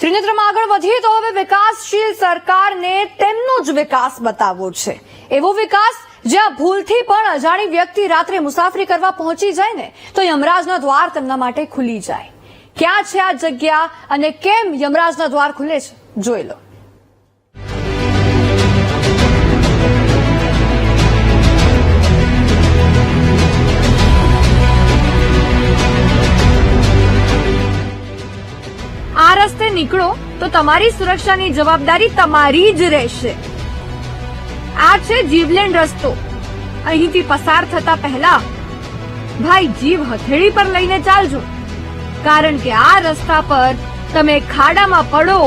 ત્રિનેત્રમાં આગળ વધીએ તો હવે વિકાસશીલ સરકારને તેમનો જ વિકાસ બતાવવો છે. એવો વિકાસ જ્યાં ભૂલથી પણ અજાણી વ્યક્તિ રાત્રે મુસાફરી કરવા પહોંચી જાય ને, તો યમરાજના દ્વાર તેમના માટે ખુલી જાય. ક્યાં છે આ જગ્યા અને કેમ યમરાજના દ્વાર ખુલે છે? જોઈ લો. રસ્તે નીકળો તો તમારી સુરક્ષાની જવાબદારી તમારી જ રહેશે. આ છે જીવલેણ રસ્તો. અહીંથી પસાર થતા પહેલા ભાઈ જીવ હથેળી પર લઈને ચાલજો. કારણ કે આ રસ્તા પર તમે ખાડામાં પડો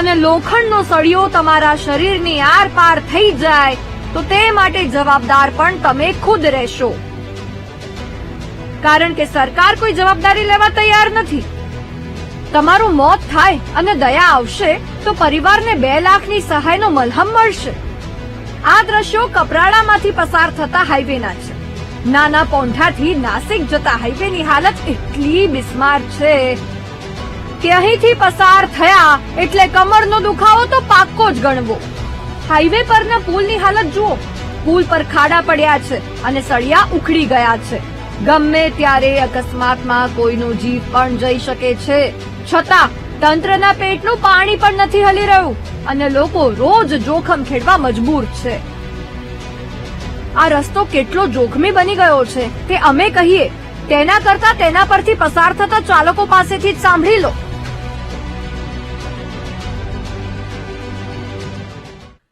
અને લોખંડનો સળિયો તમારા શરીરની આરપાર થઈ જાય તો તે માટે જવાબદાર પણ તમે ખુદ રહેશો. કારણ કે સરકાર કોઈ જવાબદારી લેવા તૈયાર નથી. તમારું મોત થાય અને દયા આવશે, તો પરિવારને બે લાખની સહાયનો મલહમ મળશે. આ દ્રશ્યો કપરાડામાંથી પસાર થતા હાઈવેના છે. નાના પોંઠાથી નાસિક જતા હાઈવેની હાલત એટલી બિસ્માર છે કે અહીંથી પસાર થયા એટલે કમરનો દુખાવો તો પાક્કો જ ગણવો. હાઈવે પરના પુલની હાલત જુઓ. પુલ પર ખાડા પડ્યા છે અને સળિયા ઉખડી ગયા છે. ગમે ત્યારે અકસ્માતમાં કોઈનો જીવ પણ જઈ શકે છે. છતાં તંત્રના પેટનું પાણી પણ નથી હલી રહ્યું અને લોકો રોજ જોખમ ખેડવા મજબૂર છે. આ રસ્તો કેટલો જોખમી બની ગયો છે તે અમે કહીએ. તેના કરતા તેના પરથી પસાર થતા ચાલકો પાસેથી જ સાંભળી લો.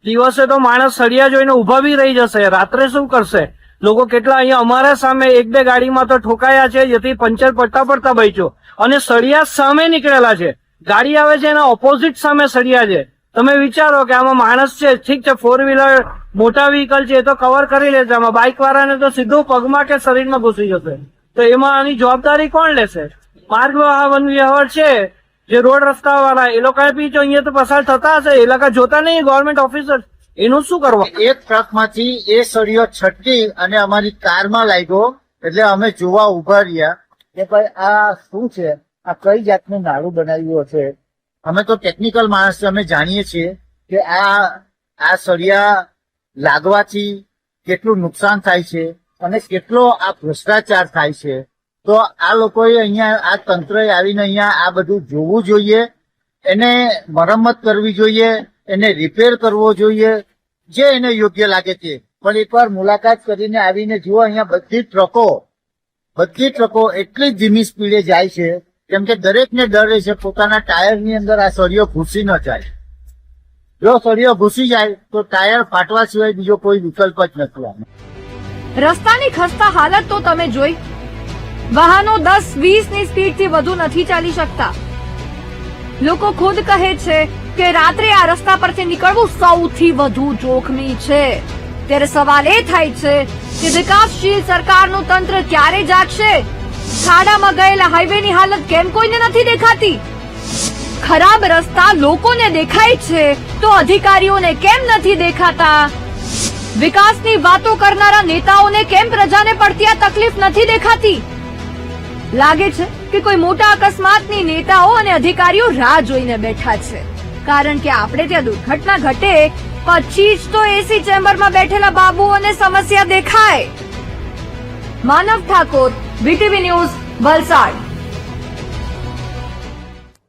દિવસે તો માણસ સળિયા જોઈને ઊભા બી રહી જશે. રાત્રે શું કરશે? લોકો કેટલા અહીંયા અમારા સામે એક બે ગાડીમાં તો ઠોકાયા છે, જેથી પંચર પડતા પડતા બચ્યો. અને સળિયા સામે નીકળેલા છે. ગાડી આવે છે એના ઓપોઝિટ સામે સળિયા છે. તમે વિચારો કે આમાં માણસ છે, ઠીક છે ફોર વ્હીલર મોટા વ્હીકલ છે એ તો કવર કરી લેશે આમાં બાઇક વાળાને તો સીધું પગમાં કે શરીરમાં ઘૂસી જશે. તો એમાં આની જવાબદારી કોણ લેશે? માર્ગ વન વ્યવહાર છે. જે રોડ રસ્તા વાળા એ લોકો બી જો અહીંયા તો પસાર થતા હશે. એ લોકો જોતા નહીં ગવર્મેન્ટ ઓફિસર એનું શું કરવા? એક ટ્રકમાંથી એ સળિયો છટકી અને અમારી કારમાં લાગ્યો. એટલે અમે જોવા ઊભા રહ્યા. કે ભાઈ આ શું છે? આ કઈ જાતનું નાડું બનાવ્યું હશે? અમે તો ટેકનિકલ માણસ છે, અમે જાણીએ છીએ કે આ આ સળિયા લાગવાથી કેટલું નુકસાન થાય છે અને કેટલો આ ભ્રષ્ટાચાર થાય છે. તો આ લોકોએ અહીંયા આ તંત્રએ આવીને અહીંયા આ બધું જોવું જોઈએ એને મરમ્મત કરવી જોઈએ એને રિપેર કરવો જોઈએ જે એને યોગ્ય લાગે તે. પણ એકવાર મુલાકાત કરીને આવીને જુઓ અહીંયા બધી ટ્રકો બધી ટ્રકો એટલી ધીમી સ્પીડે જાય છે, કેમ કે દરેકને ડર રહે છે, પોતાના ટાયરની અંદર આ સળિયો ઘૂસી ન જાય. જો સળિયો ઘૂસી જાય, તો ટાયર ફાટવા સિવાય બીજો કોઈ વિકલ્પ જ નથી રસ્તાની ખસ્તા હાલત તો તમે જોઈ. વાહનો દસ વીસની સ્પીડથી વધુ નથી ચાલી શકતા. લોકો ખુદ કહે છે કે રાત્રે આ રસ્તા પરથી નીકળવું સૌથી વધુ જોખમી છે. ત્યારે સવાલ એ થાય છે કે વિકાસશીલ સરકારનું તંત્ર ક્યારે જાગશે? ખાડામાં ગયેલા હાઈવેની હાલત કેમ કોઈને નથી દેખાતી? ખરાબ રસ્તા લોકોને દેખાય છે, તો અધિકારીઓને કેમ નથી દેખાતા? વિકાસની વાતો કરનારા નેતાઓને કેમ પ્રજાને પડતી આ તકલીફ નથી દેખાતી? લાગે છે કે કોઈ મોટા અકસ્માતની નેતાઓ અને અધિકારીઓ રાહ જોઈને બેઠા છે. કારણ કે આપણે ત્યાં દુર્ઘટના ઘટે પછી જ તો એસી ચેમ્બરમાં બેઠેલા બાબુઓને સમસ્યા દેખાય. Manav Thakor BTV news Valsad.